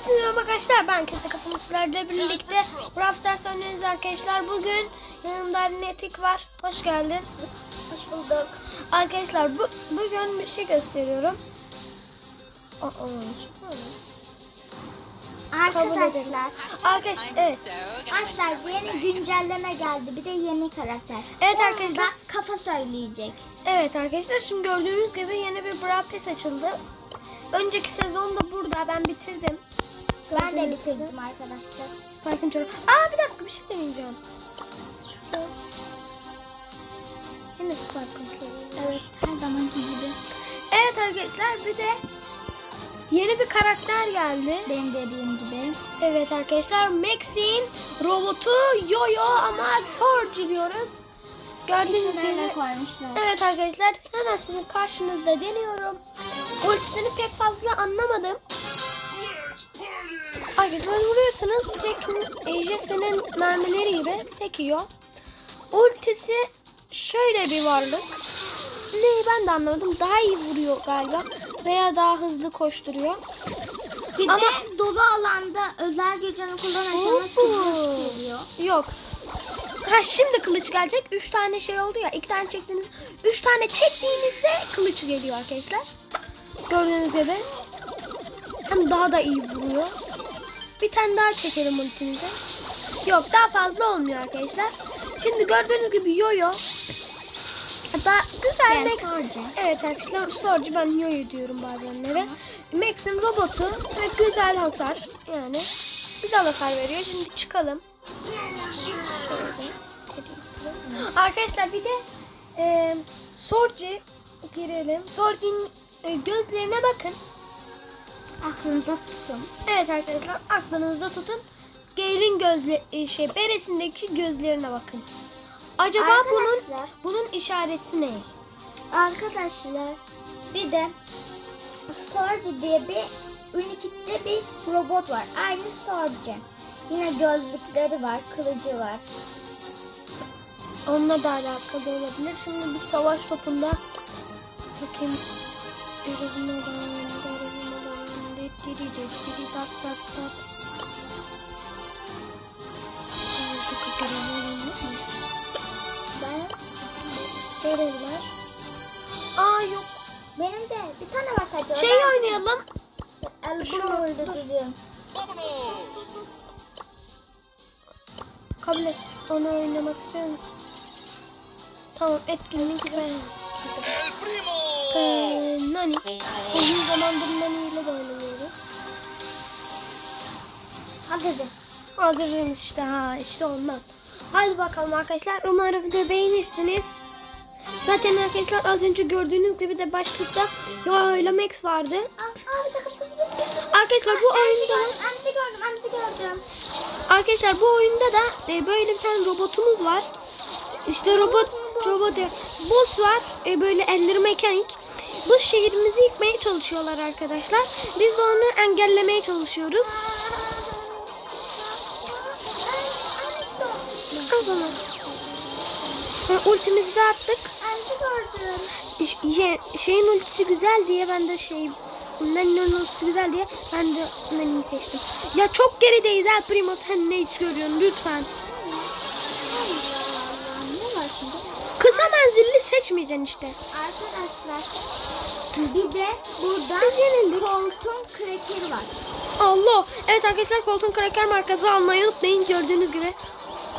Hepsine merhaba arkadaşlar. Ben Kese Kafamı sizlerle birlikte Brawl Stars oynuyoruz arkadaşlar. Bugün yanımda Netik var. Hoş geldin. Hoş bulduk. Arkadaşlar bu, bugün bir şey gösteriyorum. Aa, ederim. Arkadaşlar, Arkadaş, evet. arkadaşlar yeni güncelleme geldi. Bir de yeni karakter. Evet Onun arkadaşlar. da kafa söyleyecek. Evet arkadaşlar şimdi gördüğünüz gibi yeni bir Brawl Pass açıldı. Önceki sezonda burada ben bitirdim. Ben de bitirdim arkadaşlar. Spike'ın çoru. Aa bir dakika bir şey deneyeceğim. Şurada. Yine Spike'ın çoru. Evet, her zamanki gibi. Evet arkadaşlar bir de yeni bir karakter geldi. Benim dediğim gibi. Evet arkadaşlar Max'in robotu Yoyo ama Sorge diyoruz. Gördüğünüz gibi. koymuşlar. Evet arkadaşlar hemen sizin karşınızda deniyorum. Ultisini pek fazla anlamadım. Arkadaşlar vuruyorsunuz Jack'in e, Jesse'nin mermileri gibi sekiyor. Ultisi şöyle bir varlık. Neyi ben de anlamadım. Daha iyi vuruyor galiba. Veya daha hızlı koşturuyor. Bir Ama- de dolu alanda özel gücünü kullanırsanız kılıç geliyor. Yok. Ha şimdi kılıç gelecek. Üç tane şey oldu ya. iki tane çektiniz. Üç tane çektiğinizde kılıç geliyor arkadaşlar. Gördüğünüz gibi. Hem daha da iyi vuruyor. Bir tane daha çekelim ultimize. Yok daha fazla olmuyor arkadaşlar. Şimdi gördüğünüz gibi yoyo. Hatta güzel Ben Max. Sorge. Evet arkadaşlar Sorge ben yoyo diyorum bazenlere. Max'in robotu ve güzel hasar. Yani güzel hasar veriyor. Şimdi çıkalım. Arkadaşlar bir de e, Sorge girelim. Sorge'nin e, gözlerine bakın. Aklınızda tutun. Evet arkadaşlar aklınızda tutun. Gale'in gözle e, şey beresindeki gözlerine bakın. Acaba bunun Arkadaşlar. bunun işareti ne? Arkadaşlar bir de Sorge diye bir Unikit'te bir robot var. Aynı Sorge. Yine gözlükleri var, kılıcı var. Onunla da alakalı olabilir. Şimdi bir savaş topunda bakayım. Ben, Görevler. Aa yok. benim de bir tane var sadece. Şey oynayalım. El bunu öldüreceğim. Kabul et. Onu oynamak istiyor musun? Tamam etkinlik ve El primo! ee, Nani. Uzun zamandır Nani ile de oynamıyoruz. Hadi de. Hazırız işte ha işte ondan. Hadi bakalım arkadaşlar. Umarım video beğenirsiniz. Zaten arkadaşlar az önce gördüğünüz gibi de başlıkta ya öyle Max vardı. Arkadaşlar bu oyunda arkadaşlar bu oyunda da e, böyle bir tane robotumuz var. İşte robot robot diyor. Boss var. E, böyle elleri mekanik. Bu şehrimizi yıkmaya çalışıyorlar arkadaşlar. Biz de onu engellemeye çalışıyoruz. O zaman. Ha, ultimizi de attık. İş- ye- şeyin ultisi güzel diye ben de şey Nani'nin ultisi güzel diye ben de Nani'yi seçtim. Ya çok gerideyiz El Primo sen ne hiç görüyorsun lütfen. Ne var şimdi? Kısa menzilli seçmeyeceksin işte. Arkadaşlar bir de burada koltuğun krekeri var. Allah. Evet arkadaşlar Colt'un Cracker markası almayı unutmayın gördüğünüz gibi.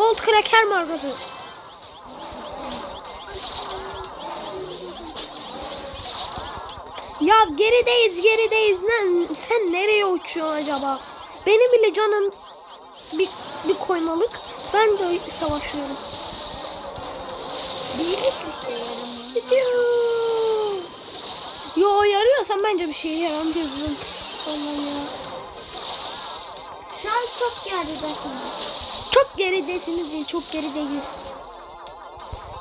Colt Cracker markası. Ya gerideyiz gerideyiz. Ne, sen nereye uçuyorsun acaba? Benim bile canım bir, bir koymalık. Ben de savaşıyorum. Büyük bir şey yaramıyor. Yo yarıyorsan bence bir şey yaramıyorsun. Aman ya. Şu an çok geridesin. Çok geridesiniz değil, çok gerideyiz.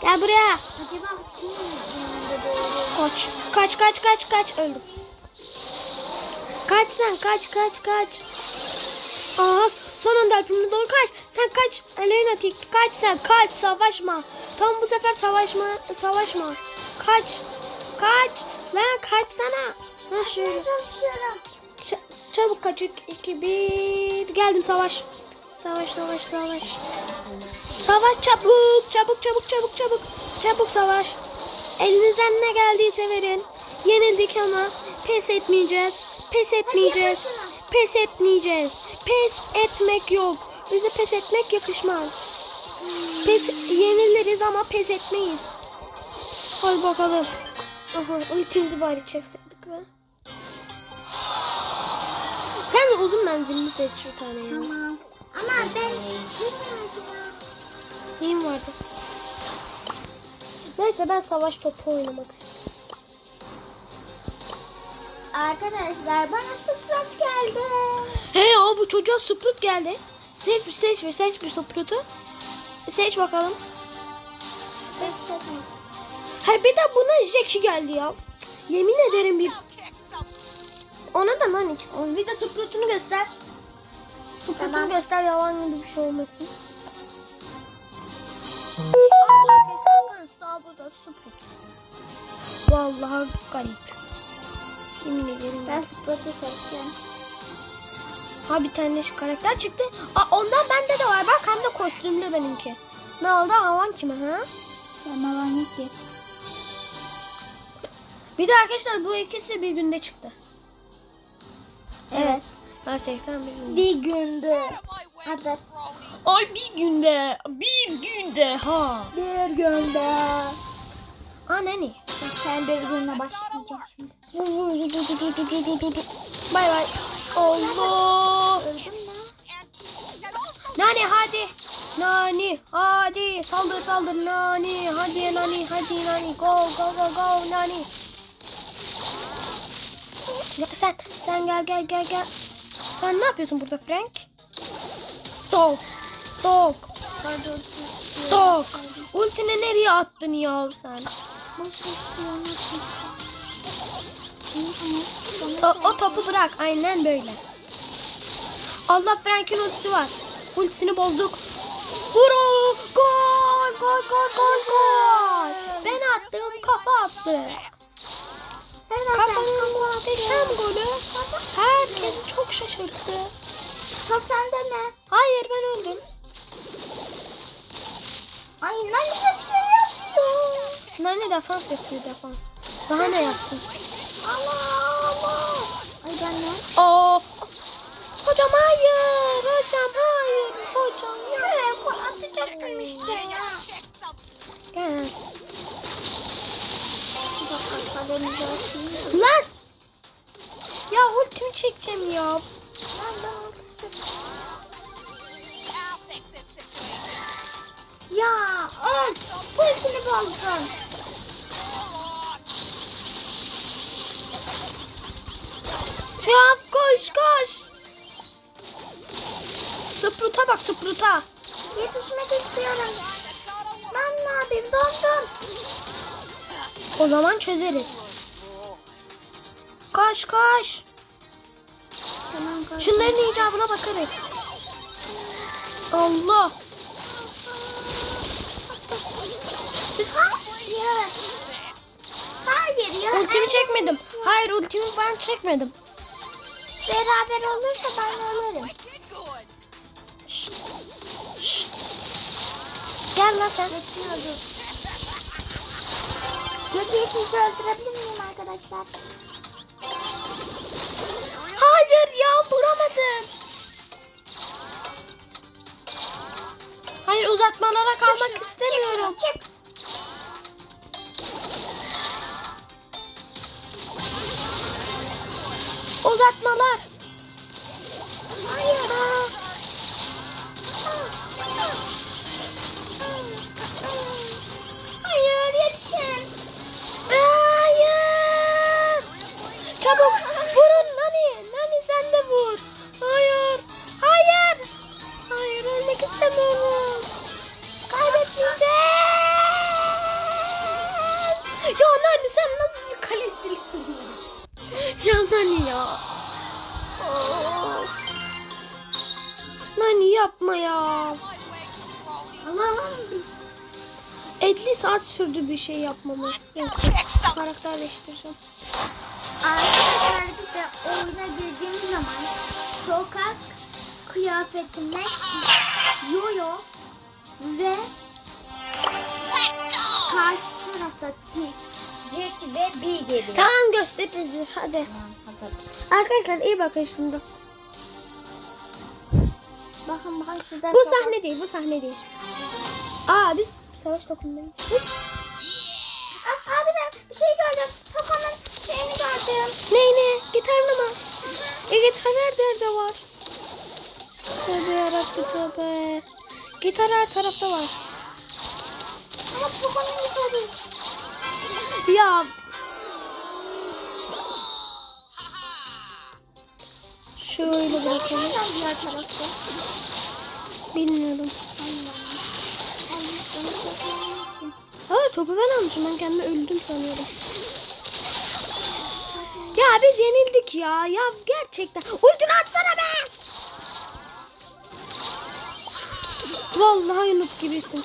Gel buraya. Acaba yanında doğru? Kaç. Kaç kaç kaç kaç öldüm. Kaç sen kaç kaç kaç. Aa son anda alpimde doğru kaç. Sen kaç. Elena tik kaç sen kaç savaşma. Tam bu sefer savaşma savaşma. Kaç. Kaç. Lan kaçsana. Ha şöyle. Ç- Çabuk kaçık. 2 1 geldim savaş. Savaş savaş savaş. Savaş çabuk çabuk çabuk çabuk çabuk. Çabuk savaş. Elinizden ne geldiyse verin. Yenildik ama pes etmeyeceğiz. Pes etmeyeceğiz. Pes etmeyeceğiz. Pes etmek yok. Bize pes etmek yakışmaz. Pes yeniliriz ama pes etmeyiz. Hadi bakalım. Aha ultimizi bari çekseydik be. Sen uzun menzilli seç bir tane ya. Ama ben şey vardı ya. Neyim vardı? Neyse ben savaş topu oynamak istiyorum. Arkadaşlar bana sürpriz geldi. He ya bu çocuğa Sprut geldi. Seç, seç bir seç bir Sprut'u. Seç bakalım. Seç seç. He bir de buna Jackie geldi ya. Yemin ederim bir. Ona da lan hiç. Bir de Sprut'unu göster. Sprut'unu Tamam. göster yalan gibi bir şey olmasın. Daha bu da Sprut. Vallahi garip. Yemin ederim. Ben Sprot'u seçeceğim. Ha bir tane şu karakter çıktı. Aa, ondan bende de var. Bak hem de kostümlü benimki. Ne oldu? Havan kime ha? Ama ben yok ki. Bir de arkadaşlar bu ikisi bir günde çıktı. Evet. Gerçekten bir günde. Bir gündü. Hazır. Ay bir günde. Bir günde ha. Bir günde. Ha ne? Sen bir günle başlayacağım şimdi. Bay bay. Allah. Nani hadi. Nani hadi. Saldır saldır Nani. Hadi Nani hadi Nani. Go go go go Nani. Sen sen gel gel gel gel. Sen ne yapıyorsun burada Frank? Dog. Dog. Pardon. Dog. Ultini nereye attın ya sen? To- o topu bırak. Aynen böyle. Allah Frank'in ultisi var. Ultisini bozduk. Vur o! Gol! Gol gol gol gol! Ben attım kafa attı. Kafanın muhteşem golü herkesi çok şaşırttı. Top sende mi? Hayır ben öldüm. Ay lan bir şey yapıyor. Nane defans yapıyor defans. Daha ne yapsın? Allah Allah. Ay ben ne? Aa, hocam hayır. Hocam hayır. Hocam ya. Şuraya koy atacaktım işte ya. Gel. Bir dakika kalemimizi atayım. Lan! Ya ultimi çekeceğim ya. Lan ben. Ya öl. Ultimi bozdun. Ya koş koş. Sprut'a bak Sprut'a. Yetişmek istiyorum. Ben ne yapayım? Dondum. O zaman çözeriz. Koş koş. Tamam koy. Şunların icabına bakarız. Allah. Hayır. Hayır ya. ultimi çekmedim. Hayır ultimi ben çekmedim. Beraber olursa ben ölürüm. Şşt. Şşt. Gel lan sen. Geçiyordu. Jockey'i sizce öldürebilir miyim arkadaşlar? Hayır ya vuramadım. Hayır uzatmalara kalmak şunu, istemiyorum. Çık çık. Uzatmalar. Hayır. Aa, Çabuk vurun Nani. Nani sen de vur. Hayır. Hayır. Hayır ölmek istemiyoruz. Kaybetmeyeceğiz. Ya Nani sen nasıl bir kalecilisin ya? Nani ya. Of. Nani yapma ya. Allah'ım. 50 saat sürdü bir şey yapmamız. Yok, karakter değiştireceğim. Arkadaşlar bir de oyuna girdiğimiz zaman sokak kıyafeti Max, Yoyo ve karşı tarafta Tik, Jack ve B geliyor. Tamam gösteririz biz hadi. Tamam, hadi. Arkadaşlar iyi bakın şimdi. Bakın bakın şuradan. Bu sokak- sahne değil bu sahne değil. Aa biz savaş takımındayız. Bir şey gördüm. Tokanın şeyini gördüm. Ne ne? Gitarlı mı? E gitar her yerde var. Tövbe yarabbim tövbe. Gitar her tarafta var. Ama Tokanın gitarı. Ya. Şöyle bırakalım. Diğer tarafta? Bilmiyorum. Aa topu ben almışım. Ben kendimi öldüm sanıyorum. Ya biz yenildik ya. Ya gerçekten. Ultini atsana be. Vallahi noob gibisin.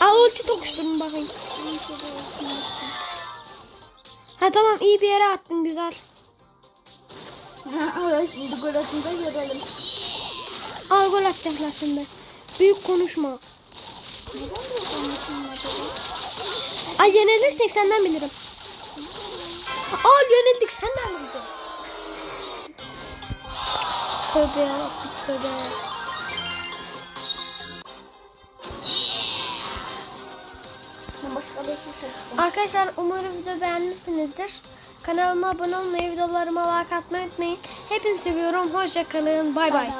Al ulti tokuşturun bakayım. Ha tamam iyi bir yere attın güzel. Şimdi gol atınca görelim. Al gol atacaklar şimdi. Büyük konuşma. Neden böyle konuşuyorsun acaba? Ay yenilirsek senden bilirim. Al yenildik senden bileceğim. Tövbe yarabbim tövbe. Bir şey. Arkadaşlar umarım video beğenmişsinizdir. Kanalıma abone olmayı, videolarıma like atmayı unutmayın. Hepinizi seviyorum. Hoşça kalın. Bay bay.